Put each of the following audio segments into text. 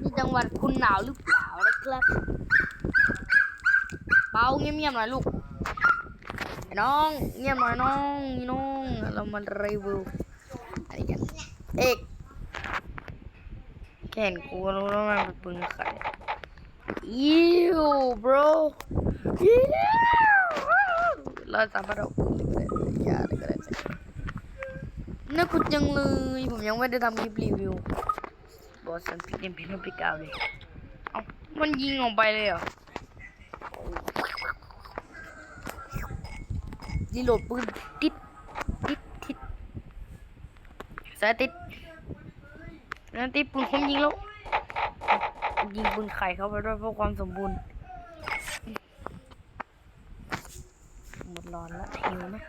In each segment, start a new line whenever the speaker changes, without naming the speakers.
นี่จังหวัดคุณหนาวหรือเปล่านะครับเปาเงียบๆหน่อยลูกน้องเงียบหน่อยน้องน้องเรามารีวิวอะไรกันเอกแขนกูรู้แล้วมันเป็นปืนใครอิว bro อิวเราสามารถเอาปืนไปได้อย่าเลยก็ได้น่าขุดจังเลย ผมยังไม่ได้ทำคลิปรีวิว บอสสันพิกเอ็มพิโนปิกาเลยเอ้ามันยิงออกไปเลยเหรอรีโหลดปืนติดติดติดสายติดนั่นติดปืนผมยิงแล้วยิงปืนไข่เข้าไปด้วยเพื่อความสมบูรณ์หมดร้อนแล้วหิวนะ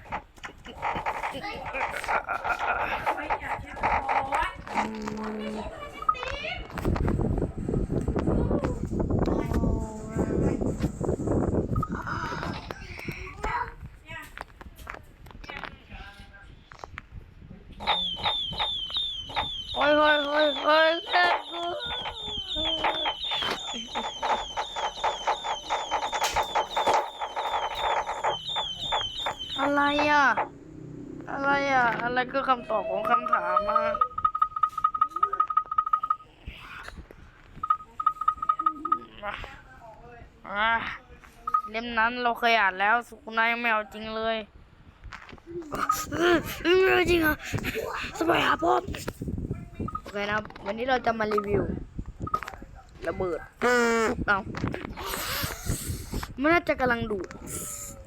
โอ้ยโอ้ยโอ้ยโอ้ยแค่กูอะไรอะ อะไร อะอะไรคือคำตอบของคำถามมาเล่มนั้นเราเคยอ่านแล้ว สุกุนายไม่เอาจริงเลยไม่เอาจริงอะสบายครับพ่อโอเคนะวันนี้เราจะมารีวิวระเบิดเอามันน่าจะกำลังดูด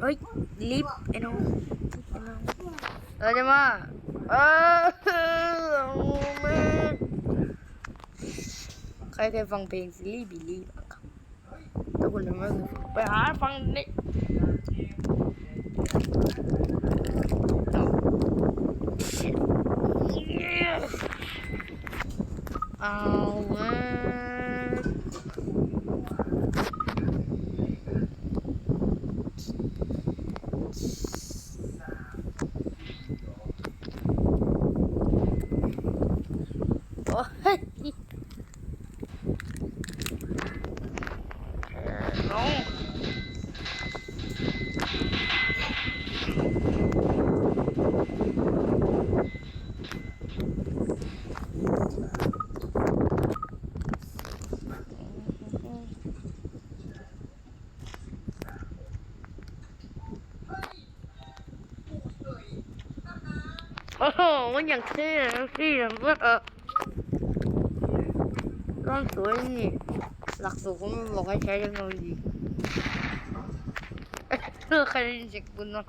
เฮ้ยลิฟต์ไอ้น้องไอ้น้องเราจะมา ออแม่ใครเคยฟังเพลงซิลลี่บิลลี่บ้างครับถ้าคุณยังไม่เคยไปหาฟังนี่เอา โอ้โห มันอย่างเท่นะพี่นะเพื่อนเออร่อนสวยนี่ หลักสูตรผมบอกให้ใช้เทคโนโลยีเออใครได้ยินเสียงปืนเนาะ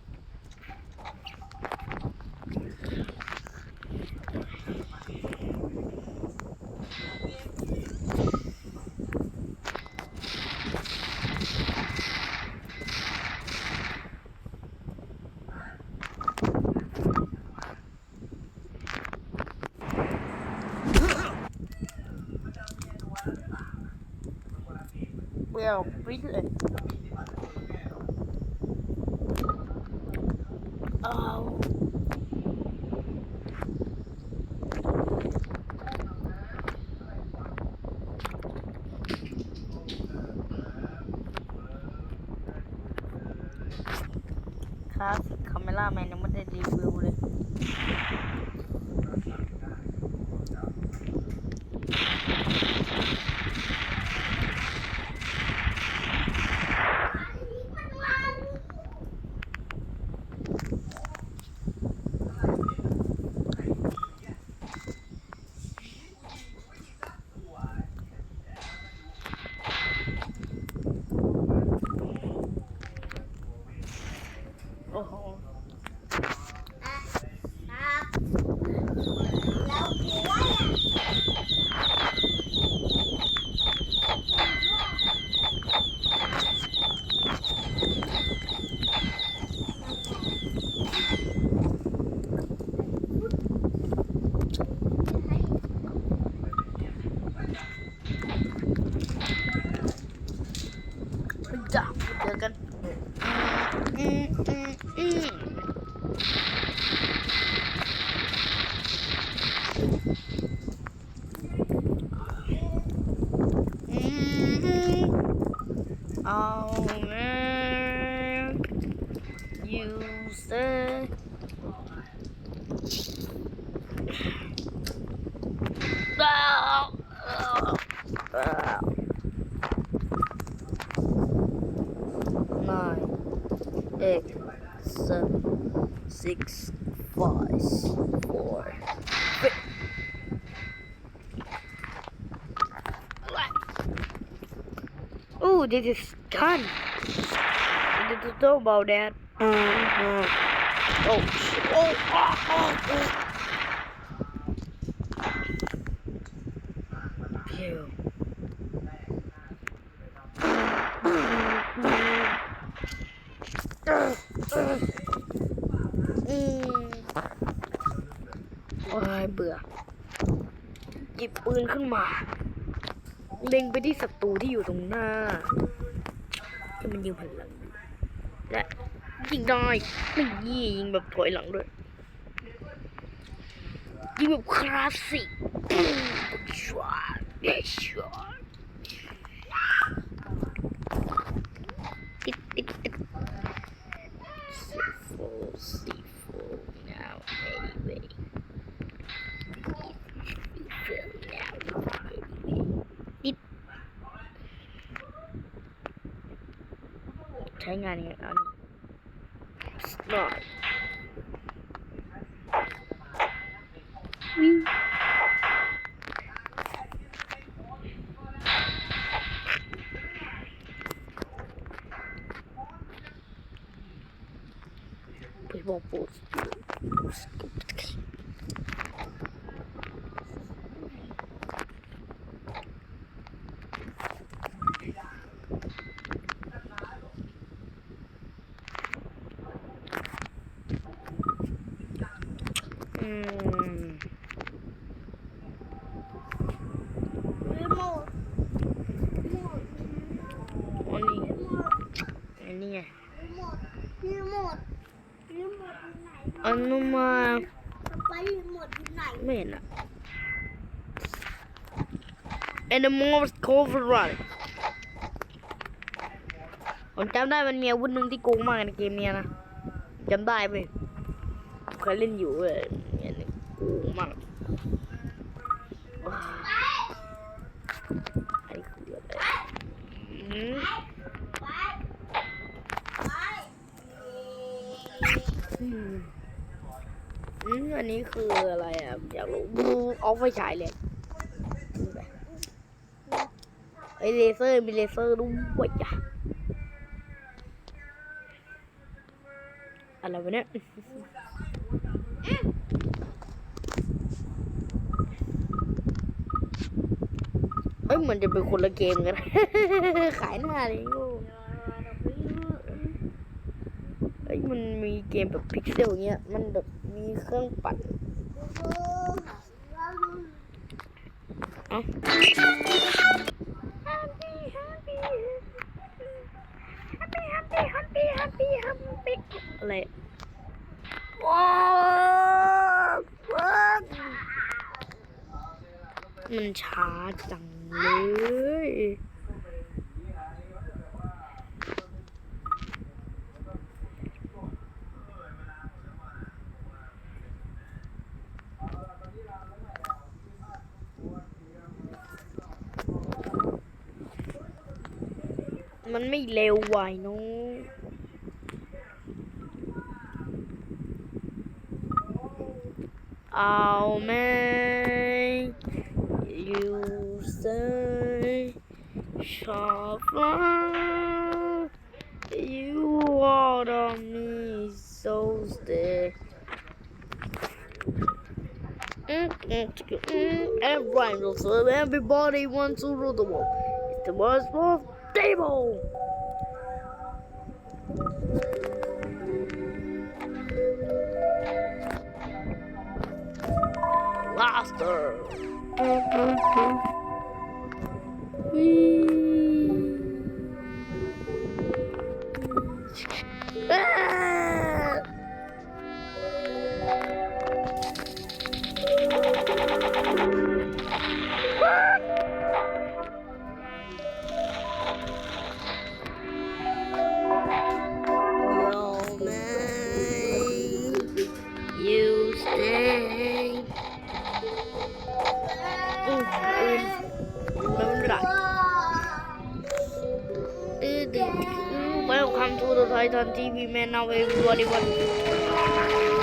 เป six, five, four, three. Ooh, this is done. I didn't know about that. Uh-huh. Oh, sh- oh, oh, oh, oh. Phew. อืมโอ้ยเบื่อ หยิบปืนขึ้นมา เล็งไปที่ศัตรูที่อยู่ตรงหน้าที่มันยิงพลังอยู่และยิงได้ไม่ยี่ยิงแบบถอยหลังด้วย ยิงแบบคลาสสิกชัวร์เดชัวร์ติดติดติด C4 C4 now anyway C4 now anyway ติด ใช้งานยังไงเอานี่ start วิ่งไปบอกปูส อืม
รีโมทรีโมท
อันนี้อันนี้ไง
รีโมทรีโมทรีโมทอยู่ไหน
อันนู้นมา
ไปรีโมทอยู่ไหน
ไม่เห็นอะ and the most cover run ผมจำได้มันมีอาวุธหนึ่งที่โกงมากในเกมเนี้ยนะจำได้ไหมเคยเล่นอยู่เว้ยเนี่ยนี่โกงมากว้าวอันนี้คืออะไรอืม
ไปไป
อืมอันนี้คืออะไรอะ อยากรู้ดูเอาไฟฉายเลยไอเลเซอร์มีเลเซอร์ด้วยจ้ะอะไรวะเนี่ยเอ้ยมันจะเป็นคนละเกมกัน ขายหน้าเลยง่เอ้ย มันมีเกมแบบพิกเซลเงี้ย มันแบบมีเครื่องปั่นเอ้าอะไรว้าวมันช้าจัง มันไม่เร็วไหวน้องเอาไหม you say ชอบว่า you are on me so stay Mm, mm, mm, Everyone will serve everybody wants to rule the world. It's the most most stable. Blaster. Tonton TV Man Now Everybody Watch.